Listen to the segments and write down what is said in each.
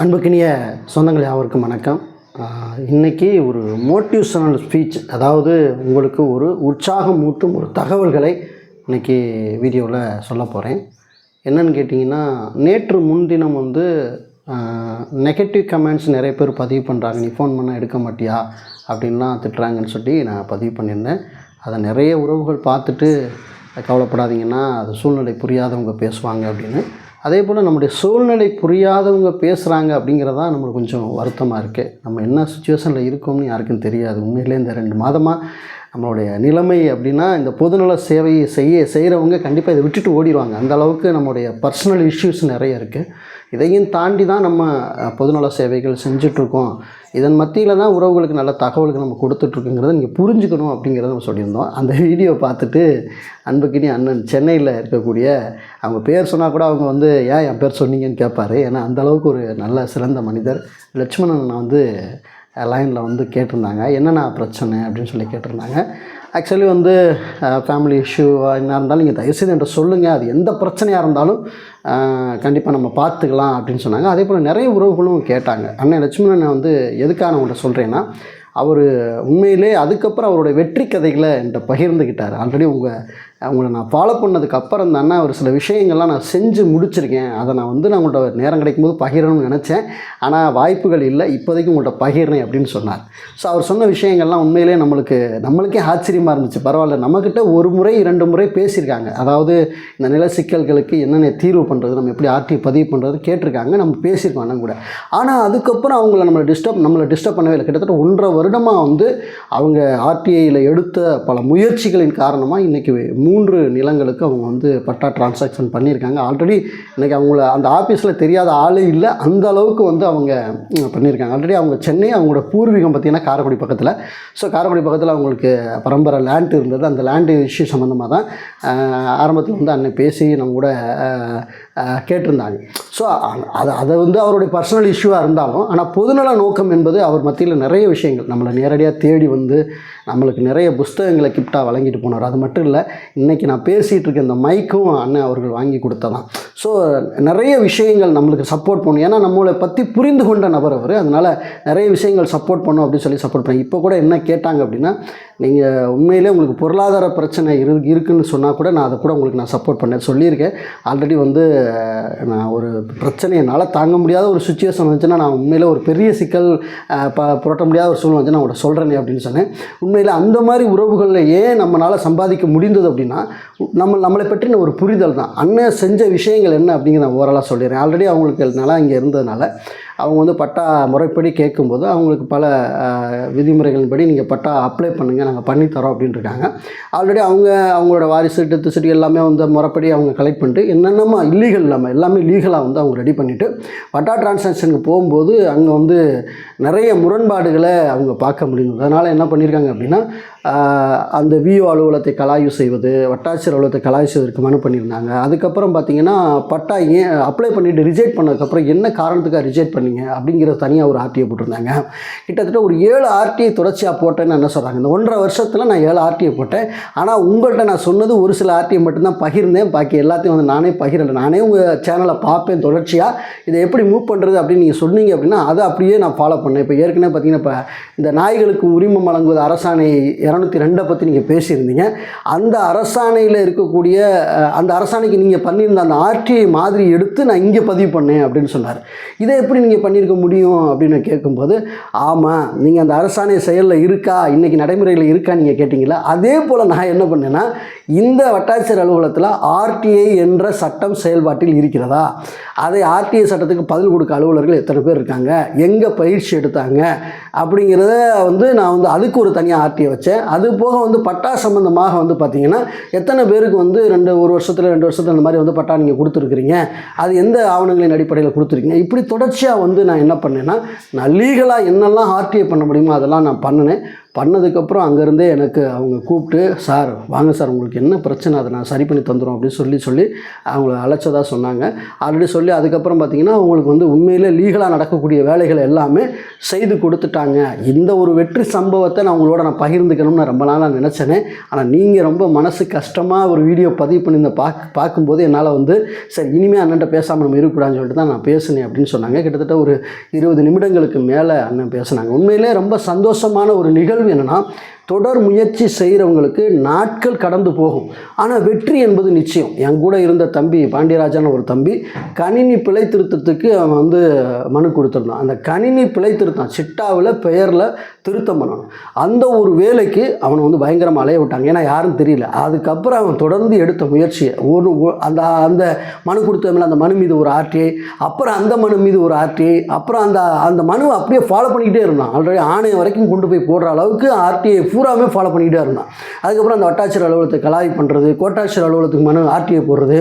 அன்புக்கினிய சொந்தங்கள் யாவருக்கும் வணக்கம். இன்றைக்கி இன்னைக்கு ஒரு மோட்டிவேஷனல் ஸ்பீச் அதாவது உங்களுக்கு ஒரு உற்சாகம் ஊட்டும் ஒரு தகவல்களை இன்றைக்கி வீடியோவில் சொல்ல போகிறேன் என்னென்னு கேட்டிங்கன்னா நேற்று முன்தினம் வந்து நெகட்டிவ் கமெண்ட்ஸ் நிறைய பேர் பதிவு பண்ணுறாங்க நீ ஃபோன் பண்ணால் எடுக்க மாட்டியா? அப்படின்லாம் திட்டுறாங்கன்னு சொல்லி நான் பதிவு பண்ணியிருந்தேன். அதை நிறைய உறவுகள் பார்த்துட்டு கவலைப்படாதீங்கன்னா அது சூழ்நிலை புரியாதவங்க பேசுவாங்க அப்படின்னு. அதே போல் நம்முடைய சூழ்நிலை புரியாதவங்க பேசுகிறாங்க அப்படிங்கிறதான் நம்மளுக்கு கொஞ்சம் வருத்தமாக இருக்குது நம்ம என்ன சுச்சுவேஷனில் இருக்கோம்னு யாருக்கும் தெரியாது. உண்மையிலே இந்த ரெண்டு மாதமாக நம்மளுடைய நிலைமை அப்படின்னா இந்த பொதுநல சேவையை செய்ய செய்கிறவங்க கண்டிப்பாக இதை விட்டுட்டு ஓடிடுவாங்க அந்த அளவுக்கு நம்மளுடைய பர்சனல் இஷ்யூஸ் நிறைய இருக்குது இதையும் தாண்டி தான் நம்ம பொதுநல சேவைகள் செஞ்சிட்ருக்கோம் இதன் மத்தியில் தான் உறவுகளுக்கு நல்ல தகவலுக்கு நம்ம கொடுத்துட்ருக்குங்கிறத நீங்கள் புரிஞ்சுக்கணும் அப்படிங்கிறத நம்ம சொல்லியிருந்தோம். அந்த வீடியோ பார்த்துட்டு அன்புக்கினி அண்ணன் சென்னையில் இருக்கக்கூடிய அவங்க பேர் சொன்னால் கூட அவங்க வந்து ஏன் என் பேர் சொன்னீங்கன்னு கேட்பாரு. ஏன்னா அந்த அளவுக்கு ஒரு நல்ல சிறந்த மனிதர். லட்சுமணன் நான் வந்து லைனில் வந்து கேட்டிருந்தாங்க. என்னென்ன பிரச்சனை? அப்படின்னு சொல்லி கேட்டிருந்தாங்க. ஆக்சுவலி வந்து uh, ஃபேமிலி இஷ்யூவாக என்ன இருந்தாலும் நீங்கள் தயவுசெய்து என்கிட்ட சொல்லுங்கள் அது எந்த பிரச்சனையாக இருந்தாலும் கண்டிப்பாக நம்ம பார்த்துக்கலாம் அப்படின்னு சொன்னாங்க. அதே போல் நிறைய உறவுகளும் கேட்டாங்க. அண்ணன் லட்சுமணன் வந்து எதுக்காக நான் உங்கள்கிட்ட சொல்கிறேன்னா அவர் உண்மையிலே அதுக்கப்புறம் அவருடைய வெற்றி கதைகளை என்கிட்ட பகிர்ந்துக்கிட்டார் ஆல்ரெடி உங்கள் அவங்கள நான் ஃபாலோ பண்ணதுக்கு அப்புறம் தானே ஒரு சில விஷயங்கள்லாம் நான் செஞ்சு முடிச்சிருக்கேன். அதை நான் வந்து நான் உங்கள்கிட்ட நேரம் கிடைக்கும்போது பகிரணும்னு நினச்சேன். ஆனால் வாய்ப்புகள் இல்லை. இப்போதைக்கு உங்கள்கிட்ட பகிர்றேன் அப்படின்னு சொன்னார். ஸோ அவர் சொன்ன விஷயங்கள்லாம் உண்மையிலே நம்மளுக்கு நம்மளுக்கே ஆச்சரியமாக இருந்துச்சு. பரவாயில்ல. நம்மக்கிட்ட ஒரு முறை இரண்டு முறை பேசியிருக்காங்க. அதாவது இந்த நில சிக்கல்களுக்கு என்னென்ன தீர்வு பண்ணுறது நம்ம எப்படி ஆர்டி பதிவு பண்ணுறது கேட்டிருக்காங்க. நம்ம பேசியிருக்கோம் அண்ணன் கூட. ஆனால் அதுக்கப்புறம் அவங்கள நம்மளை டிஸ்டர்ப் நம்மளை டிஸ்டர்ப் பண்ணவே இல்லை. கிட்டத்தட்ட ஒன்றரை வருடமாக வந்து அவங்க ஆர்டிஐயில் எடுத்த பல முயற்சிகளின் காரணமாக இன்றைக்கி மூன்று நிலங்களுக்கு அவங்க வந்து பட்டா டிரான்சாக்ஷன் பண்ணியிருக்காங்க. ஆல்ரெடி இன்றைக்கி அவங்கள அந்த ஆஃபீஸில் தெரியாத ஆளே இல்லை. அந்த அளவுக்கு வந்து அவங்க பண்ணியிருக்காங்க. ஆல்ரெடி அவங்க சென்னை அவங்களோட பூர்வீகம் பார்த்திங்கன்னா காரைக்குடி பக்கத்தில். ஸோ காரைக்குடி பக்கத்தில் அவங்களுக்கு பரம்பரை லேண்ட் இருந்தது. அந்த லேண்டு இஷ்யூ சம்மந்தமாக தான் ஆரம்பத்தில் வந்து அன்னை பேசி நம்ம கூட கேட்டிருந்தாங்க. ஸோ அது அதை வந்து அவருடைய பர்சனல் இஷ்யூவாக இருந்தாலும் ஆனால் பொதுநல நோக்கம் என்பது அவர் மத்தியில் நிறைய விஷயங்கள். நம்மளை நேரடியாக தேடி வந்து நம்மளுக்கு நிறைய புஸ்தகங்களை கிஃப்டாக வழங்கிட்டு போனார். அது மட்டும் இல்லை இன்றைக்கி நான் பேசிகிட்டு இருக்க இந்த மைக்கும் அண்ணன் அவர்கள் வாங்கி கொடுத்ததான். ஸோ நிறைய விஷயங்கள் நம்மளுக்கு சப்போர்ட் பண்ணும். ஏன்னா நம்மளை பற்றி புரிந்து கொண்ட நபர் அவர். அதனால் நிறைய விஷயங்கள் சப்போர்ட் பண்ணும் அப்படின்னு சொல்லி சப்போர்ட் பண்ணி இப்போ கூட என்ன கேட்டாங்க அப்படின்னா நீங்கள் உண்மையிலே உங்களுக்கு பொருளாதார பிரச்சனை இரு இருக்குன்னு சொன்னால் கூட நான் அதை கூட உங்களுக்கு நான் சப்போர்ட் பண்ணேன். சொல்லியிருக்கேன். ஆல்ரெடி வந்து நான் ஒரு பிரச்சனை என்னால் தாங்க முடியாத ஒரு சுச்சுவேஷன் வந்துச்சுன்னா நான் உண்மையில் ஒரு பெரிய சிக்கல் ப புரட்ட முடியாத ஒரு சூழ்நிலை வந்து நான் உங்கள்கிட்ட சொல்கிறேனே அப்படின்னு சொன்னேன். உண்மையில் அந்த மாதிரி உறவுகளில் ஏன் நம்மளால் சம்பாதிக்க முடிந்தது அப்படின்னா நம்ம நம்மளை பற்றின ஒரு புரிதல் தான். அண்ணன் செஞ்ச விஷயங்கள் என்ன அப்படிங்கிற நான் ஓரலாக சொல்லிடுறேன். ஆல்ரெடி அவங்களுக்கு நல்லா இங்கே இருந்ததுனால. அவங்க வந்து பட்டா முறைப்படி கேட்கும்போது அவங்களுக்கு பல விதிமுறைகளின்படி நீங்கள் பட்டா அப்ளை பண்ணுங்கள் நாங்கள் பண்ணித்தரோம் அப்படின்ட்டு இருக்காங்க ஆல்ரெடி அவங்க அவங்களோட வாரிசு டெத்து சிட்டி எல்லாமே வந்து முறைப்படி அவங்க கலெக்ட் பண்ணிட்டு என்னென்னமோ இல்லீகல் இல்லாமல் எல்லாமே லீகலாக வந்து அவங்க ரெடி பண்ணிவிட்டு பட்டா டிரான்சாக்ஷனுக்கு போகும்போது அங்கே வந்து நிறைய முரண்பாடுகளை அவங்க பார்க்க முடியும். அதனால் என்ன பண்ணியிருக்காங்க அப்படின்னா அந்த விஓ அலுவலகத்தை கலாய்வு செய்வது வட்டாட்சியர் அலுவலகத்தை கலாய்வு செய்வதற்கு மனு பண்ணியிருந்தாங்க. அதுக்கப்புறம் பார்த்தீங்கன்னா பட்டா ஏன் அப்ளை பண்ணிவிட்டு ரிஜெக்ட் பண்ணதுக்கப்புறம் என்ன காரணத்துக்காக ரிஜெக்ட் பண்ணீங்க? அப்படிங்கிற தனியாக ஒரு ஆர்டிஐ போட்டிருந்தாங்க. கிட்டத்தட்ட ஒரு ஏழு ஆர்டிஐ தொடர்ச்சியாக போட்டேன்னு என்ன சொல்கிறாங்க இந்த ஒன்றரை வருஷத்தில் நான் ஏழு ஆர்டிஐ போட்டேன். ஆனால் உங்கள்கிட்ட நான் சொன்னது ஒரு சில ஆர்டிஐ மட்டும்தான் பகிர்ந்தேன். பாக்கி எல்லாத்தையும் வந்து நானே பகிரலை. நானே உங்கள் சேனலை பார்ப்பேன் தொடர்ச்சியாக இதை எப்படி மூவ் பண்ணுறது அப்படின்னு நீங்கள் சொன்னீங்க அப்படின்னா அதை அப்படியே நான் ஃபாலோ பண்ணேன். இப்போ ஏற்கனவே பார்த்தீங்கன்னா இப்போ இந்த நாய்களுக்கு உரிமம் வழங்குவது அரசாணை இரநூத்தி ரெண்டை பற்றி நீங்கள் பேசியிருந்தீங்க. அந்த அரசாணையில் இருக்கக்கூடிய அந்த அரசாணைக்கு நீங்கள் பண்ணியிருந்த அந்த ஆர்டிஐ மாதிரி எடுத்து நான் இங்கே பதிவு பண்ணேன் அப்படின்னு சொன்னார். இதை எப்படி நீங்கள் பண்ணியிருக்க முடியும் அப்படின்னு கேட்கும்போது ஆமாம் நீங்கள் அந்த அரசாணை செயலில் இருக்கா இன்றைக்கி நடைமுறையில் இருக்கா நீங்கள் கேட்டிங்களா அதே போல் நான் என்ன பண்ணேன்னா இந்த வட்டாட்சியர் அலுவலகத்தில் ஆர்டிஐ என்ற சட்டம் செயல்பாட்டில் இருக்கிறதா? அதை ஆர்டிஐ சட்டத்துக்கு பதில் கொடுக்க அலுவலர்கள் எத்தனை பேர் இருக்காங்க? எங்கே பயிற்சி எடுத்தாங்க? அப்படிங்கிறத வந்து நான் வந்து அதுக்கு ஒரு தனியாக ஆர்டிஐ வச்சேன். அது போக வந்து பட்டா சம்மந்தமாக வந்து பார்த்தீங்கன்னா எத்தனை பேருக்கு வந்து ரெண்டு ஒரு வருஷத்தில் ரெண்டு வருஷத்தில் இந்த மாதிரி வந்து பட்டா நீங்கள் கொடுத்துருக்குறீங்க? அது எந்த ஆவணங்களின் அடிப்படையில் கொடுத்துருக்கீங்க? இப்படி தொடர்ச்சியாக வந்து நான் என்ன பண்ணேன்னா நான் லீகலாக என்னெல்லாம் ஆர்டிஐ பண்ண முடியுமோ அதெல்லாம் நான் பண்ணினேன். பண்ணதுக்கப்புறம் அங்கேருந்தே எனக்கு அவங்க கூப்பிட்டு சார் வாங்க சார் உங்களுக்கு என்ன பிரச்சனை? அதை நான் சரி பண்ணி தந்துடும் அப்படின்னு சொல்லி சொல்லி அவங்கள அழைச்சதாக சொன்னாங்க. ஆல்ரெடி சொல்லி அதுக்கப்புறம் பார்த்திங்கன்னா அவங்களுக்கு வந்து உண்மையிலே லீகலாக நடக்கக்கூடிய வேலைகள் எல்லாமே செய்து கொடுத்துட்டாங்க. இந்த ஒரு வெற்றி சம்பவத்தை நான் உங்களோட நான் பகிர்ந்துக்கணும்னு ரொம்ப நாளாக நினச்சேனே. ஆனால் நீங்கள் ரொம்ப மனசு கஷ்டமாக ஒரு வீடியோ பதிவு பண்ணி இந்த பார்க்க பார்க்கும்போது என்னால் வந்து சரி இனிமேல் அண்ணன்ட்ட பேசாமல் நம்ம இருக்கக்கூடாதுன்னு சொல்லிட்டு தான் நான் பேசினேன் அப்படின்னு சொன்னாங்க. கிட்டத்தட்ட ஒரு இருபது நிமிடங்களுக்கு மேலே அண்ணன் பேசினாங்க. உண்மையிலே ரொம்ப சந்தோஷமான ஒரு நிகழ்வு என்னென்னா தொடர் முயற்சி செய்கிறவங்களுக்கு நாட்கள் கடந்து போகும். ஆனால் வெற்றி என்பது நிச்சயம். என் கூட இருந்த தம்பி பாண்டியராஜன் ஒரு தம்பி கணினி பிழை திருத்தத்துக்கு அவன் வந்து மனு கொடுத்துருந்தான். அந்த கணினி பிழை திருத்தம் சிட்டாவில் பெயரில் திருத்தம் பண்ணணும். அந்த ஒரு வேலைக்கு அவனை வந்து பயங்கரமாக அலைய விட்டாங்க. ஏன்னா யாரும் தெரியல. அதுக்கப்புறம் அவன் தொடர்ந்து எடுத்த முயற்சியை ஒரு அந்த அந்த மனு கொடுத்தவங்கள அந்த மனு மீது ஒரு ஆர்டிஐ அப்புறம் அந்த மனு மீது ஒரு ஆர்டிஐ அப்புறம் அந்த அந்த மனுவை அப்படியே ஃபாலோ பண்ணிக்கிட்டே இருந்தான். ஆல்ரெடி ஆணையம் வரைக்கும் கொண்டு போய் போடுற அளவுக்கு ஆர்டிஐ பூராவுமே ஃபாலோ பண்ணிக்கிட்டே இருந்தான். அதுக்கப்புறம் அந்த வட்டாட்சியர் அலுவலகத்தை கலாய் பண்ணுறது கோட்டாட்சியர் அலுவலகத்துக்கு மனு ஆர்டிஐ போடுறது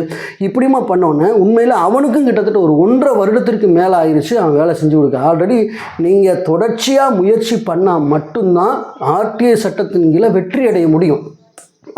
இப்படிமா பண்ணோன்னே உண்மையில் அவனுக்கும் கிட்டத்தட்ட ஒரு ஒன்றரை வருடத்திற்கு மேலே ஆயிடுச்சு அவன் வேலை செஞ்சு கொடுக்க. ஆல்ரெடி நீங்கள் தொடர்ச்சியாக முயற்சி பண்ணால் மட்டும்தான் ஆர்டிஐ சட்டத்தின் கீழே வெற்றி அடைய முடியும்.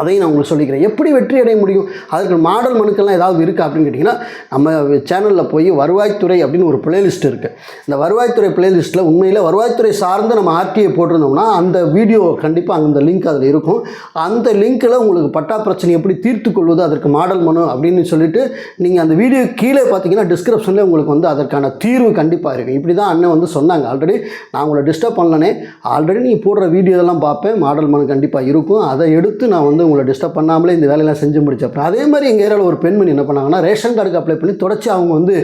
அதையும் நான் உங்களுக்கு சொல்லிக்கிறேன். எப்படி வெற்றி அடைய முடியும்? அதற்கு மாடல் மனுக்கள்லாம் ஏதாவது இருக்கா அப்படின்னு கேட்டிங்கன்னா நம்ம சேனலில் போய் வருவாய்த்துறை அப்படின்னு ஒரு பிளேலிஸ்ட் இருக்குது இந்த வருவாய்த்துறை பிளேலிஸ்ட்டில் உண்மையில் வருவாய்த்துறை சார்ந்து நம்ம ஆர்டிஐ போட்டிருந்தோம்னா அந்த வீடியோ கண்டிப்பாக அந்த லிங்க் அதில் இருக்கும். அந்த லிங்க்கில் உங்களுக்கு பட்டா பிரச்சனை எப்படி தீர்த்து கொள்வது அதற்கு மாடல் மனு அப்படின்னு சொல்லிட்டு நீங்கள் அந்த வீடியோ கீழே பார்த்தீங்கன்னா டிஸ்கிரிப்ஷனில் உங்களுக்கு வந்து அதற்கான தீர்வு கண்டிப்பாக இருக்கும். இப்படி தான் அண்ணன் வந்து சொன்னாங்க. ஆல்ரெடி நான் உங்களை டிஸ்டர்ப் பண்ணலனே. ஆல்ரெடி நீ போடுற வீடியோ எல்லாம் பார்ப்பேன். மாடல் மனு கண்டிப்பாக இருக்கும். அதை எடுத்து நான் வந்து உங்களை டிஸ்டர்ப் பண்ணாமலே இந்த வேலையெல்லாம் செஞ்சு முடிச்சப்போ. அதே மாதிரி எங்கள் ஏரியாவில் ஒரு பெண்மணி என்ன பண்ணாங்கன்னா ரேஷன் கார்டுக்கு அப்ளை பண்ணி தொடச்சி அவங்க வந்து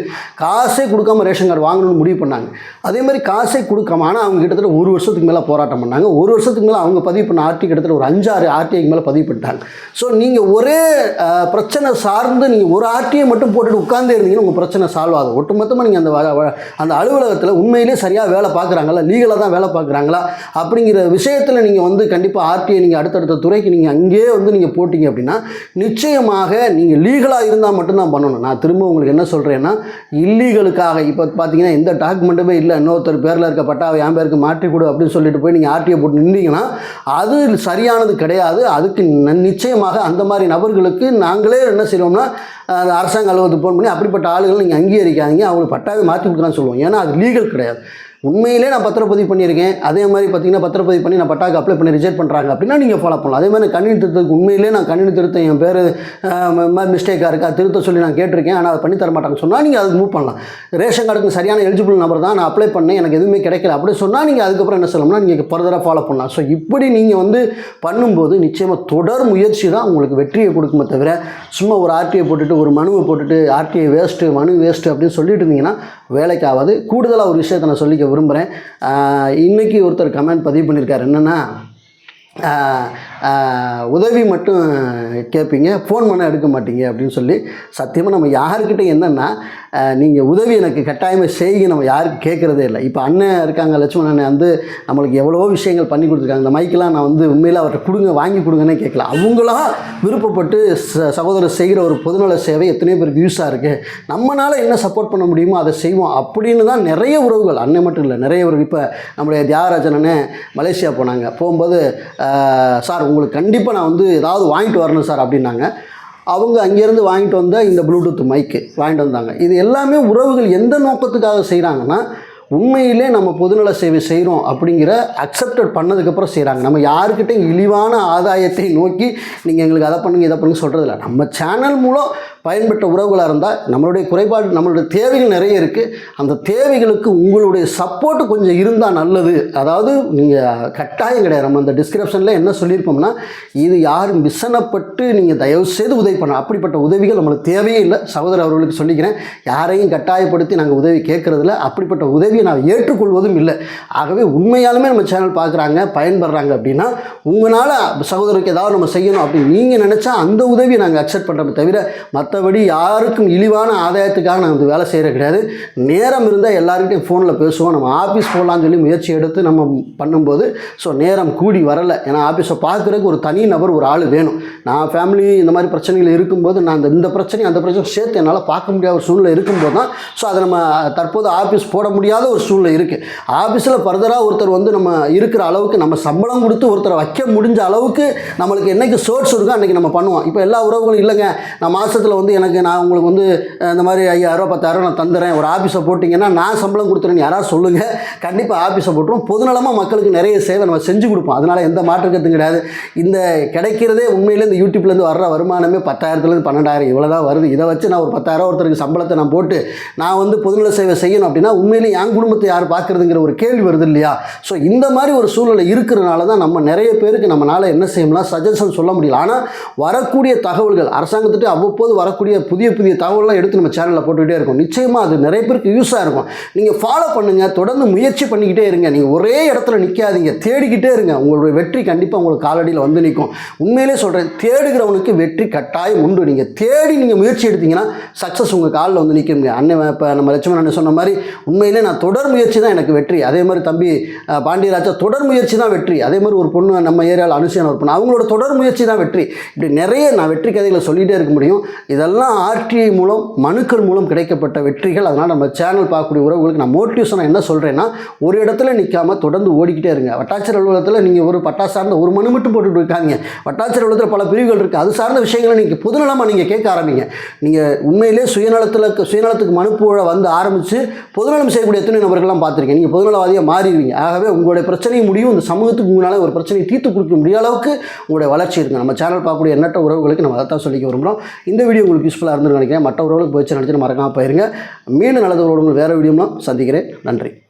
காசே கொடுக்காம ரேஷன் கார்டு வாங்கணும்னு முடிவு பண்ணாங்க. அதே மாதிரி காசே கொடுக்காம ஆனால் அவங்க கிட்டத்தட்ட ஒரு வருஷத்துக்கு மேலே போராட்டம் பண்ணாங்க. ஒரு வருஷத்துக்கு மேலே அவங்க பதிவு பண்ண ஆர்டி கிட்டத்தட்ட ஒரு அஞ்சாறு ஆர்டிஐக்கு மேலே பதிவு பண்ணிட்டாங்க. ஸோ நீங்கள் ஒரே பிரச்சனை சார்ந்து நீங்கள் ஒரு ஆர்டியை மட்டும் போட்டுட்டு உட்கார்ந்து இருந்தீங்கன்னா உங்கள் பிரச்சனை சால்வ் ஆகும் ஒட்டுமொத்தமாக நீங்கள் அந்த வ- வ- அந்த அலுவலகத்தில் உண்மையிலே சரியாக வேலை பார்க்குறாங்களா லீகலாக தான் வேலை பார்க்குறாங்களா அப்படிங்கிற விஷயத்தில் நீங்கள் வந்து கண்டிப்பாக ஆர்டிஐ நீங்கள் அடுத்தடுத்த துறைக்கு நீங்கள் அங்கேயே வந்து நீங்கள் போட்டிங்க அப்படின்னா நிச்சயமாக நீங்கள் லீகலாக இருந்தால் மட்டும்தான் பண்ணணும். நான் திரும்ப உங்களுக்கு என்ன சொல்கிறேன்னா இல்லீகலுக்காக இப்போ பார்த்தீங்கன்னா எந்த டாக்குமெண்ட்டுமே இல்லை. இன்னொருத்தர் பேரில் இருக்க பட்டாவை என் பேருக்கு மாற்றி கொடு அப்படின்னு சொல்லிட்டு போய் நீங்கள் ஆர்டிஓ போட்டு நின்றீங்கன்னா அது சரியானது கிடையாது. அதுக்கு நிச்சயமாக அந்த மாதிரி நபர்களுக்கு நாங்களே என்ன செய்வோம்னா அரசாங்க அலுவலகத்துக்கு ஃபோன் பண்ணி அப்படிப்பட்ட ஆளுகள் நீங்கள் அங்கீகரிக்காதீங்க. அவங்களுக்கு பட்டாவை மாற்றி கொடுக்குறான்னு சொல்லுவோம். ஏன்னா அது லீகல் கிடையாது. உண்மையிலே நான் பத்திரப்பதிவு பண்ணியிருக்கேன். அதே மாதிரி பார்த்தீங்கன்னா பத்திரப்பதிவு பண்ணி நான் பட்டாக்கு அப்ளை பண்ணி ரிஜெக்ட் பண்ணுறாங்க அப்படின்னா நீங்கள் ஃபாலோ பண்ணலாம். அதே மாதிரி கணினி திருத்தத்துக்கு உண்மையிலே நான் கணினி திருத்தம் என் பேர் மிஸ்டேக்காக இருக்கா? திருத்த சொல்லி நான் கேட்டிருக்கேன். ஆனால் அதை பண்ணி தர மாட்டாங்கன்னு சொன்னால் நீங்கள் அதுக்கு மூவ் பண்ணலாம். ரேஷன் கார்டுக்கு சரியான எலிஜிபிள் நம்பர் தான். நான் அப்ளை பண்ணேன். எனக்கு எதுவுமே கிடைக்கல. அப்படி சொன்னால் நீங்கள் அதுக்கப்புறம் என்ன சொல்லணும்னா நீங்கள் ஃபர்தராக ஃபாலோ பண்ணலாம். ஸோ இப்படி நீங்கள் வந்து பண்ணும்போது நிச்சயமாக தொடர் முயற்சி தான் உங்களுக்கு வெற்றியை கொடுக்குமே தவிர சும்மா ஒரு ஆர்டிஐ போட்டுட்டு ஒரு மனுவை போட்டுட்டு ஆர்டிஐ வேஸ்ட்டு மனு வேஸ்ட்டு அப்படின்னு சொல்லிட்டு இருந்தீங்கன்னா வேலைக்காவது கூடுதலாக ஒரு விஷயத்தை நான் சொல்லிக்க விரும்புகிறேன் இன்றைக்கி ஒருத்தர் கமெண்ட் பதிவு பண்ணியிருக்காரு என்னென்னா உதவி மட்டும் கேட்பீங்க ஃபோன் பண்ண எடுக்க மாட்டீங்க அப்படின்னு சொல்லி சத்தியமாக நம்ம யாருக்கிட்ட என்னென்னா நீங்கள் உதவி எனக்கு கட்டாயமாக செய்யுங்க நம்ம யாருக்கும் கேட்குறதே இல்லை. இப்போ அண்ணன் இருக்காங்க லட்சுமணன் அண்ணன் வந்து நம்மளுக்கு எவ்வளவோ விஷயங்கள் பண்ணி கொடுத்துருக்காங்க. இந்த மைக்கெலாம் நான் வந்து உண்மையில் அவர்கிட்ட கொடுங்க வாங்கி கொடுங்கன்னே கேட்கல. அவங்களா விருப்பப்பட்டு ச சகோதரர் செய்கிற ஒரு பொதுநல சேவை எத்தனையோ பேருக்கு யூஸாக இருக்குது நம்மளால் என்ன சப்போர்ட் பண்ண முடியுமோ அதை செய்வோம் அப்படின்னு தான் நிறைய உறவுகள். அண்ணன் மட்டும் இல்லை நிறைய உறவு. இப்போ நம்முடைய தியாகராஜன் அண்ணன் மலேசியா போனாங்க. போகும்போது சார் உங்களுக்கு கண்டிப்பாக நான் வந்து ஏதாவது வாங்கிட்டு வரணும் சார் அப்படின்னாங்க. அவங்க அங்கேருந்து வாங்கிட்டு வந்த இந்த ப்ளூடூத் மைக்கு வாங்கிட்டு வந்தாங்க. இது எல்லாமே உறவுகள் எந்த நோக்கத்துக்காக செய்கிறாங்கன்னா உண்மையிலே நம்ம பொதுநல சேவை செய்கிறோம் அப்படிங்கிற அக்செப்டட் பண்ணதுக்கப்புறம் செய்கிறாங்க நம்ம யாருக்கிட்டையும் இழிவான ஆதாயத்தை நோக்கி நீங்கள் எங்களுக்கு அதை பண்ணுங்க இதை பண்ணுங்க சொல்கிறதில்ல நம்ம சேனல் மூலம் பயன்பெற்ற உறவுகளாக இருந்தால் நம்மளுடைய குறைபாடு நம்மளுடைய தேவைகள் நிறைய இருக்குது அந்த தேவைகளுக்கு உங்களுடைய சப்போர்ட் கொஞ்சம் இருந்தால் நல்லது. அதாவது நீங்கள் கட்டாயம் கிடையாது. நம்ம அந்த டிஸ்கிரிப்ஷனில் என்ன சொல்லியிருப்போம்னா இது யாரும் விசனப்பட்டு நீங்கள் தயவு செய்து உதவி பண்ண அப்படிப்பட்ட உதவிகள் நம்மளுக்கு தேவையே இல்லை. சகோதரர் அவர்களுக்கு சொல்லிக்கிறேன் யாரையும் கட்டாயப்படுத்தி நாங்கள் உதவி கேட்குறதில்ல. அப்படிப்பட்ட உதவியை நான் ஏற்றுக்கொள்வதும் இல்லை. ஆகவே உண்மையாலுமே நம்ம சேனல் பார்க்குறாங்க பயன்படுறாங்க அப்படின்னா உங்களால் சகோதரருக்கு ஏதாவது நம்ம செய்யணும் அப்படின்னு நீங்கள் நினச்சா அந்த உதவியை நாங்கள் அக்செப்ட் பண்ணுறோமே தவிர மற்றபடி யாருக்கும் இழிவான ஆதாயத்துக்காக நான் வந்து வேலை செய்கிறது கிடையாது. நேரம் இருந்தால் எல்லாருக்கிட்டையும் ஃபோனில் பேசுவோம். நம்ம ஆஃபீஸ் போகலான்னு சொல்லி முயற்சி எடுத்து நம்ம பண்ணும்போது ஸோ நேரம் கூடி வரலை. ஏன்னா ஆஃபீஸை பார்க்குறதுக்கு ஒரு தனி நபர் ஒரு ஆள் வேணும். நான் ஃபேமிலி இந்த மாதிரி பிரச்சனைகள் இருக்கும்போது நான் இந்த இந்த பிரச்சனை அந்த பிரச்சனை சேர்த்து என்னால் பார்க்க முடியாத ஒரு சூழ்நிலை இருக்கும்போது தான் ஸோ அதை நம்ம தற்போது ஆஃபீஸ் போட முடியாத ஒரு சூழ்நிலை இருக்குது ஆஃபீஸில் ஃபர்தராக ஒருத்தர் வந்து நம்ம இருக்கிற அளவுக்கு நம்ம சம்பளம் கொடுத்து ஒருத்தரை வைக்க முடிஞ்ச அளவுக்கு நம்மளுக்கு என்னைக்கு சோர்ஸ் இருக்கோ அன்றைக்கி நம்ம பண்ணுவோம். இப்போ எல்லா உறவுகளும் இல்லைங்க. நான் மாதத்தில் வந்து எனக்கு நான் உங்களுக்கு வந்து இந்த மாதிரி ஐயாயிரம் பத்தாயிரம் நான் தந்துடுறேன் ஒரு ஆஃபீஸை போட்டிங்கன்னா நான் சம்பளம் கொடுத்துறேன்னு யாராவது சொல்லுங்கள் கண்டிப்பாக ஆஃபீஸை போட்டுருவோம். பொதுநலமாக மக்களுக்கு நிறைய சேவை நம்ம செஞ்சு கொடுப்போம். அதனால் எந்த மாற்றுக்கத்தும் கிடையாது. இந்த கிடைக்கிறதே உண்மையிலே இந்த யூடியூப்லேருந்து வர்ற வருமானமே பத்தாயிரத்துலேருந்து பன்னெண்டாயிரம் இவ்வளோ தான் வருது. இதை வச்சு நான் ஒரு பத்தாயிரம் ஒருத்தருக்கு சம்பளத்தை நான் போட்டு நான் வந்து பொதுநல சேவை செய்யணும் அப்படின்னா உண்மையிலே என் குடும்பத்தை யார் பார்க்குறதுங்கிற ஒரு கேள்வி வருது இல்லையா? ஸோ இந்த மாதிரி ஒரு சூழ்நிலை இருக்கிறனால தான் நம்ம நிறைய பேருக்கு நம்மளால் என்ன செய்யணும்னா சஜஷன் சொல்ல முடியல. ஆனால் வரக்கூடிய தகவல்கள் அரசாங்கத்திட்ட அவ்வப்போது வரக்கூடிய புதிய புதிய தகவல்லாம் எடுத்து நம்ம சேனலில் போட்டுக்கிட்டே இருக்கோம். நிச்சயமாக அது நிறைய பேருக்கு யூஸாக இருக்கும். நீங்கள் ஃபாலோ பண்ணுங்கள் தொடர்ந்து முயற்சி பண்ணிக்கிட்டே இருங்க. நீங்கள் ஒரே இடத்துல நிற்காதீங்க தேடிக்கிட்டே இருங்க. உங்களுடைய வெற்றி கண்டிப்பாக உங்களுக்கு காலடியில் வந்து நிற்கும். உண்மையிலே சொல்கிறேன் தேடுகிறவனுக்கு வெற்றி கட்டாயம் உண்டு. நீங்கள் தேடி நீங்கள் முயற்சி எடுத்தீங்கன்னா சக்ஸஸ் உங்கள் காலில் வந்து நிற்க அண்ணன் இப்போ நம்ம லட்சுமணன் அண்ணன் சொன்ன மாதிரி உண்மையிலே நான் தொடர் முயற்சி தான் எனக்கு வெற்றி. அதே மாதிரி தம்பி பாண்டியராஜா தொடர் முயற்சி தான் வெற்றி. அதே மாதிரி ஒரு பொண்ணு நம்ம ஏரியாவில் அனுசியான ஒரு பொண்ணு அவங்களோட தொடர் முயற்சி தான் வெற்றி. இப்படி நிறைய நான் வெற்றி கதைகளை சொல்லிகிட்டே இருக்க முடியும். இதெல்லாம் ஆர்டிஐ மூலம் மனுக்கள் மூலம் கிடைக்கப்பட்ட வெற்றிகள். அதனால் நம்ம சேனல் பார்க்கக்கூடிய உறவுகளுக்கு நான் மோட்டிவேஷனாக என்ன சொல்கிறேன்னா ஒரு இடத்துல நிற்காம தொடர்ந்து ஓடிக்கிட்டே இருங்க. வட்டாட்சியர் அலுவலகத்தில் நீங்கள் ஒரு பட்டா சார்ந்த ஒரு மனு மட்டும் போட்டுட்டு இருக்காங்க வட்டாட்சியர் அலுவலகத்தில் பல பிரிவுகள் இருக்குது அது சார்ந்த விஷயங்களை நீங்கள் பொதுநலமாக நீங்கள் கேட்க ஆரம்பிங்க. நீங்கள் உண்மையிலே சுயநலத்தில் சுயநலத்துக்கு மனு போட வந்து ஆரம்பித்து பொதுநலம் செய்யக்கூடிய எத்தனை நபர்கள்லாம் பார்த்துருக்கேன் நீங்கள் பொதுநலவாதியாக மாறிடுவீங்க. ஆகவே உங்களுடைய பிரச்சனையும் முடியும். இந்த சமூகத்துக்கு உங்களால் ஒரு பிரச்சனையை தீர்த்து கொடுக்க முடிய அளவுக்கு உங்களுடைய வளர்ச்சி இருக்குது நம்ம சேனல் பார்க்கக்கூடிய எண்ணற்ற உறவுகளுக்கு நம்ம அதை தான் சொல்லிக்க விரும்புகிறோம் இந்த வீடியோ உங்களுக்கு யூஸ்ஃபுல்லாக இருந்துன்னு நினைக்கிறேன். மற்ற உறவுகளுக்கு போயிடுச்சு நினச்சி மறக்காமல் போயிருங்க. மீண்டும் நல்லது உறவுகள் வேறு வீடியோலாம் சந்திக்கிறேன். நன்றி.